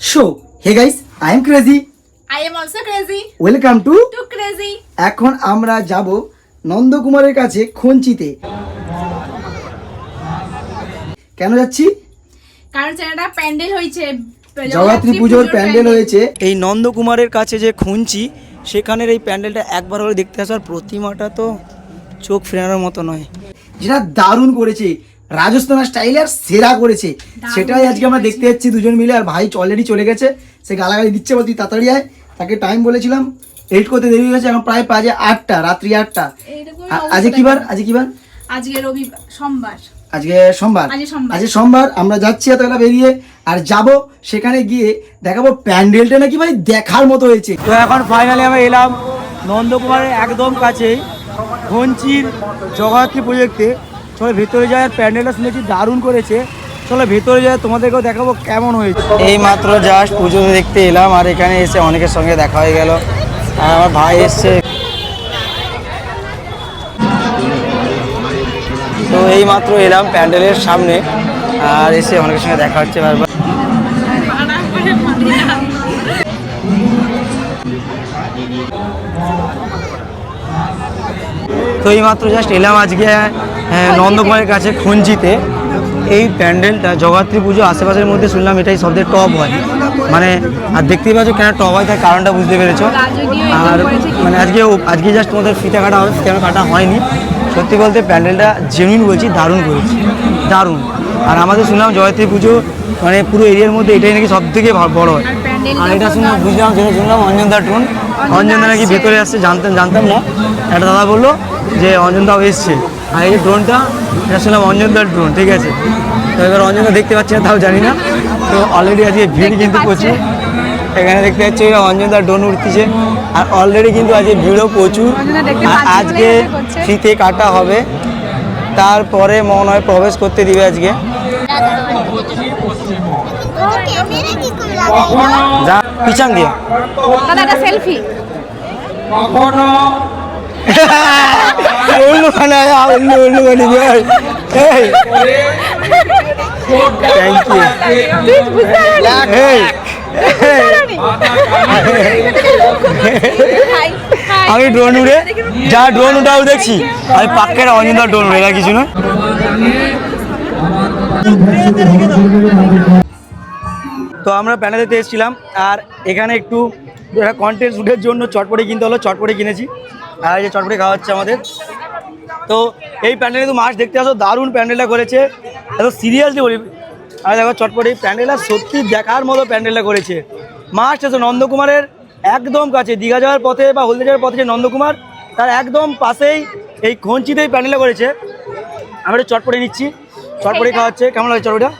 So hey guys I am crazy I am also crazy. Welcome to Too crazy. এখন আমরা যাব নন্দকুমারের কাছে খঞ্চিতে। কেন যাচ্ছি? কারণ চ্যানেলটা প্যান্ডেল হয়েছে। জগদ্ধাত্রী পুজোর প্যান্ডেল হয়েছে। এই নন্দকুমারের কাছে যে খুঞ্চি সেখানের এই প্যান্ডেলটা একবার হলে দেখতে আসার প্রতিমাটা তো চোখ ফেরানোর মতো নয়। যেটা দারুণ করেছে। রাজস্থান স্টাইলে আর সেরা করেছে। সেটাই আজকে আমরা দেখতে যাচ্ছি দুজন মিলে আর ভাই অলরেডি চলে গেছে। সে গালাগালি দিচ্ছে বলতি তাড়াতাড়ি আয়। তাকে টাইম বলেছিলাম। এডিট করতে দেরি হয়েছে এখন প্রায় বাজে আটটা রাত্রি আটটা। আজকে কি বার? আজকে কি বার? আজকে রবিবার সোমবার। আজকে সোমবার। আজকে সোমবার। আমরা যাচ্ছি এতবেলা বেরিয়ে আর যাব সেখানে গিয়ে দেখাবো প্যান্ডেলটা নাকি ভাই দেখার মতো হয়েছে। তো এখন ফাইনালি আমরা এলাম নন্দকুমারের একদম কাছেই ঘঞ্চির জগদ্ধাত্রী প্রজেক্টে চলো ভেতরে যায়, আর প্যান্ডেলটা শুনেছি দারুণ করেছে। চলো ভেতরে যায়, তোমাদেরকেও দেখাবো কেমন হয়েছে। এই মাত্র জাস্ট পুজো দেখতে এলাম, আর এখানে এসে অনেকের সঙ্গে দেখা হয়ে গেল। আর আমার ভাই এসছে। তো এই মাত্র এলাম প্যান্ডেলের সামনে, আর এসে অনেকের সঙ্গে দেখা হচ্ছে বারবার। তো এই মাত্র জাস্ট এলাম আজকে নন্দকুমারের কাছে খুঞ্জিতে। এই প্যান্ডেলটা জগদ্ধাত্রী পুজো আশেপাশের মধ্যে শুনলাম এটাই সবথেকে টপ হয়। মানে আর দেখতেই পাচ্ছ কেন টপ হয় তার কারণটা বুঝতে পেরেছ। আর মানে আজকে আজকে জাস্ট তোমাদের ফিতা কাটা হবে ফিতা কাটা হয়নি। সত্যি বলতে প্যান্ডেলটা জেনুইন বলছি দারুণ করেছি। দারুণ। আর আমাদের শুনলাম জয়ত্রী পুজো মানে পুরো এরিয়ার মধ্যে এটাই নাকি সব থেকে বড় হয়। আর এটা শুনলাম বুঝলাম যেটা শুনলাম অঞ্জনদা টুন অঞ্জনদা নাকি ভেতরে আসছে জানতাম জানতাম না। একটা দাদা বলল যে অঞ্জনদাও এসছে। আর এই ড্রোনটা এটা শুনলাম অঞ্জনদার ড্রোন ঠিক আছে? তো এবার অঞ্জনদা দেখতে পাচ্ছি না তাও জানি না। তো অলরেডি আজকে ভিড় কিন্তু প্রচুর। এখানে দেখতে পাচ্ছি অঞ্জনদার ড্রোন উঠতেছে। আর অলরেডি কিন্তু আজকে ভিড়ও প্রচুর। আর আজকে ফিতে কাটা হবে। তারপরে মনে হয় প্রবেশ করতে দিবে আজকে। যা পিছন দিয়ে। সেলফি আমি ড্রোন উড়ে, যা ড্রোন উঠাও দেখছি। আমি পাক্কের অঞ্জনদার ড্রোন উড়ে না কিছু না। তো আমরা প্যানেলেতে এসেছিলাম, আর এখানে একটু একটা কন্টেন্ট শ্যুটের জন্য চটপটি কিনতে হলো, চটপটি কিনেছি। আর যে চটপটি খাওয়া হচ্ছে আমাদের। তো এই প্যান্ডেলে তো মাছ দেখতে আসো দারুণ প্যান্ডেলটা করেছে। এত সিরিয়াসলি বলি আর দেখো চটপটি প্যান্ডেলটা সত্যি দেখার মতো প্যান্ডেলটা করেছে। মাছ এসো নন্দকুমারের একদম কাছে দীঘা যাওয়ার পথে বা হলদে যাওয়ার পথে যে নন্দকুমার তার একদম পাশেই এই খঞ্চিতেই প্যান্ডেলটা করেছে। আমরা একটু চটপটি নিচ্ছি। চটপটি খাওয়া হচ্ছে। কেমন লাগে চটপটিটা?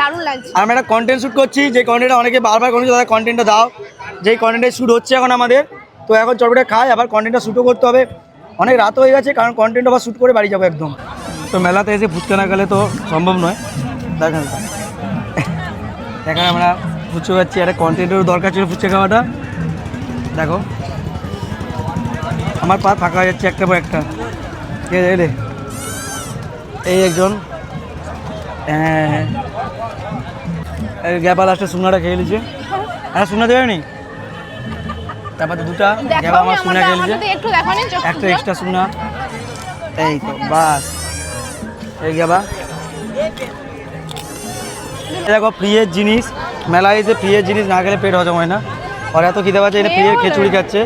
দারুণ লাগছে। আর আমরা একটা কন্টেন্ট শ্যুট করছি। যে কন্টেন্টটা অনেকে বারবার করছে দাদা কন্টেন্টটা দাও। যেই কন্টেন্টের শ্যুট হচ্ছে এখন আমাদের তো এখন চটপটে খাই আবার কন্টেন্টটা শ্যুটও করতে হবে। অনেক রাত হয়ে গেছে কারণ কন্টেন্ট আবার শ্যুট করে বাড়ি যাব একদম। তো মেলাতে এসে ফুচকা না গেলে তো সম্ভব নয়। দেখেন। এখানে আমরা ফুচকা খাচ্ছি একটা কন্টেন্টেরও দরকার ছিল ফুচকা খাওয়াটা। দেখো। আমার পা ফাঁকা হয়ে যাচ্ছে একটা পর একটা। ঠিক আছে এই একজন। হ্যাঁ। হ্যাঁ এই গ্যাপা লাস্টে সুনাটা খেয়ে নিচ্ছে হ্যাঁ সুনা দেবে নি? তারপর দুটা। গ্যাপা আমার সুনা নিচ্ছে একটু দেখো না চোখ একটা এক্সট্রা সুনা। এই তো বাস। এই এই দেখো ফ্রিয়ের জিনিস। মেলায় এসে ফ্রিয়ের জিনিস না খেলে পেট হজম হয় না। আর এত খিদে পাচ্ছে এনে ফ্রিয়ের খিচুড়ি খাচ্ছে।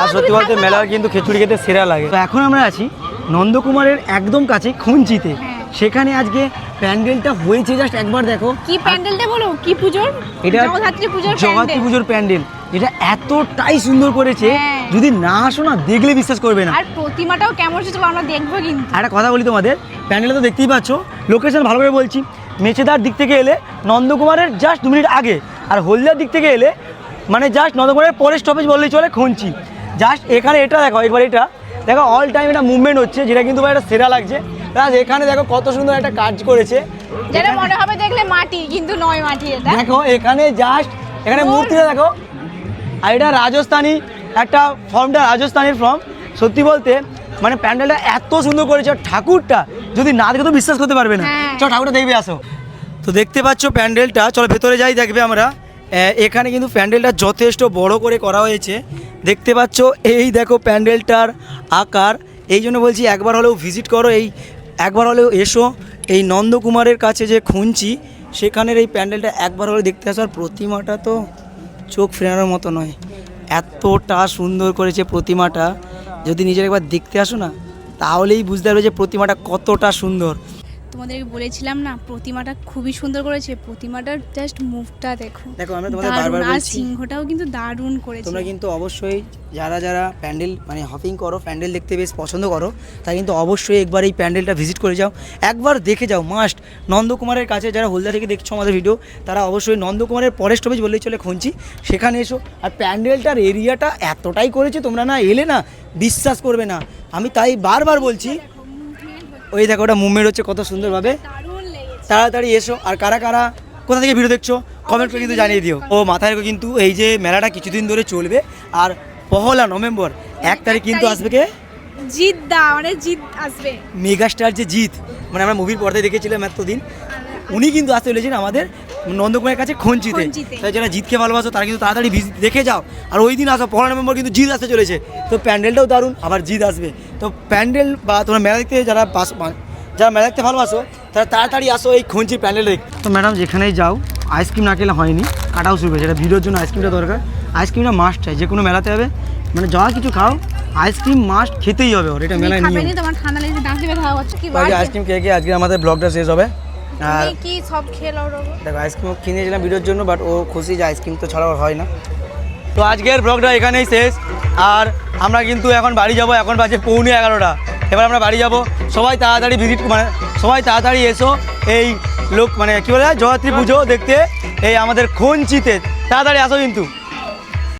আর সত্যি বলতে মেলার কিন্তু খিচুড়ি খেতে সেরা লাগে। তো এখন আমরা আছি নন্দকুমারের একদম কাছে খুঞ্চিতে। সেখানে আজকে প্যান্ডেলটা হয়েছে জাস্ট একবার দেখো। কি প্যান্ডেলটা বলো? কি পুজোর? এটা জগদ্ধাত্রী পুজোর জগদ্ধাত্রী প্যান্ডেল। পুজোর প্যান্ডেল। এটা এতটাই সুন্দর করেছে হ্যাঁ। যদি না আসো না দেখলে বিশ্বাস করবে না। আর প্রতিমাটাও কেমন চলো আমরা দেখব কিন্তু। একটা কথা বলি তোমাদের প্যান্ডেলটা তো দেখতেই পাচ্ছ। লোকেশন ভালো করে বলছি মেচেদার দিক থেকে এলে নন্দকুমারের জাস্ট দু মিনিট আগে আর হলদিয়ার দিক থেকে এলে মানে জাস্ট নন্দকুমারের পরের স্টপেজ বললেই চলে খুঁজছি জাস্ট এখানে এটা দেখো একবার এটা। দেখো অল টাইম এটা মুভমেন্ট হচ্ছে যেটা কিন্তু একটা সেরা লাগছে। প্লাস এখানে দেখো কত সুন্দর একটা কাজ করেছে। যেটা মনে হবে দেখলে মাটি কিন্তু নয় মাটি এটা। দেখো এখানে জাস্ট এখানে মূর্তিটা দেখো আর এটা রাজস্থানি একটা ফর্মটা রাজস্থানের ফর্ম। সত্যি বলতে মানে প্যান্ডেলটা এত সুন্দর করেছে ঠাকুরটা যদি না দেখে তো বিশ্বাস করতে পারবে না। হ্যাঁ। চলো ঠাকুরটা দেখবে আসো। তো দেখতে পাচ্ছ প্যান্ডেলটা চলো ভেতরে যাই দেখবে আমরা। এখানে কিন্তু প্যান্ডেলটা যথেষ্ট বড় করে করা হয়েছে। দেখতে পাচ্ছ এই দেখো প্যান্ডেলটার আকার। এই জন্য বলছি একবার হলেও ভিজিট করো এই একবার হলেও এসো। এই নন্দকুমারের কাছে যে খুঁজছি সেখানের এই প্যান্ডেলটা একবার হলে দেখতে আসার প্রতিমাটা তো চোখ ফেরানোর মতো নয়। এতটা সুন্দর করেছে প্রতিমাটা। যদি নিজের একবার দেখতে আসো না, তাহলেই বুঝতে পারবে যে প্রতিমাটা কতটা সুন্দর। তোমাদেরকে বলেছিলাম না প্রতিমাটা খুবই সুন্দর করেছে। প্রতিমাটার জাস্ট মুভটা দেখো। দেখো আমরা তোমাদের। বারবার আর সিংহটাও কিন্তু দারুণ করেছে। তোমরা কিন্তু অবশ্যই যারা যারা প্যান্ডেল মানে হপিং করো প্যান্ডেল দেখতে বেশ পছন্দ করো তারা কিন্তু অবশ্যই একবার এই প্যান্ডেলটা ভিজিট করে যাও। একবার দেখে যাও মাস্ট নন্দকুমারের কাছে যারা হলদা থেকে দেখছ আমাদের ভিডিও তারা অবশ্যই নন্দকুমারের পরের স্টপেজ বললেই চলে খুঁজছি। সেখানে এসো। আর প্যান্ডেলটার এরিয়াটা এতটাই করেছে তোমরা না এলে না বিশ্বাস করবে না। আমি তাই বারবার বলছি ওই দেখো ওটা মুভমেন্ট হচ্ছে কত সুন্দরভাবে। তাড়াতাড়ি এসো আর কারা কারা কোথা থেকে ভিডিও দেখছ কমেন্ট করে কিন্তু জানিয়ে দিও। ও মাথায় রেখো কিন্তু এই যে মেলাটা কিছুদিন ধরে চলবে আর পহলা নভেম্বর এক তারিখ কিন্তু আসবে কে? জিৎ দা মানে জিৎ আসবে। মেগাস্টার যে জিৎ মানে আমরা মুভির পর্দায় দেখেছিলাম এতদিন উনি কিন্তু আসতে চলেছেন আমাদের নন্দকুমারের কাছে খঞ্চিতে। তাই যারা জিতকে ভালোবাসো তারা কিন্তু তাড়াতাড়ি দেখে যাও। আর ওই দিন আসো পনেরো নভেম্বর কিন্তু জিৎ আসতে চলেছে। তো প্যান্ডেলটাও দারুণ আবার জিৎ আসবে। তো প্যান্ডেল বা তোমরা মেলা দেখতে যারা বাস মা- যারা মেলা দেখতে ভালোবাসো তারা তাড়াতাড়ি আসো এই খঞ্চির প্যান্ডেল দেখ তো ম্যাডাম যেখানেই যাও আইসক্রিম না খেলে হয়নি কাটাও শুরু সেটা ভিডিওর জন্য আইসক্রিমটা দরকার। আইসক্রিমটা মাস্ট চাই যে কোনো মেলাতে হবে মানে যা কিছু খাও আইসক্রিম মাস্ট খেতেই হবে ওর এটা মেলায় নিয়ে তোমার ঠান্ডা লেগেছে দাঁত ব্যথা হচ্ছে কি বাকি আইসক্রিম খেয়ে খেয়ে আজকে আমাদের ব্লগটা শেষ হবে। আর কি সব খেলো দেখো আইসক্রিম কিনেছিলাম ভিডিওর জন্য বাট ও খুশি যে আইসক্রিম তো ছাড়াও হয় না। তো আজকের ব্লগটা এখানেই শেষ। আর আমরা কিন্তু এখন বাড়ি যাব, এখন বাজে পৌনে এগারোটা। এবার আমরা বাড়ি যাব। সবাই তাড়াতাড়ি ভিজিট মানে সবাই তাড়াতাড়ি এসো এই লোক মানে কী বলে জয়াত্রী পুজো দেখতে। এই আমাদের খঞ্চিতে তাড়াতাড়ি আসো কিন্তু।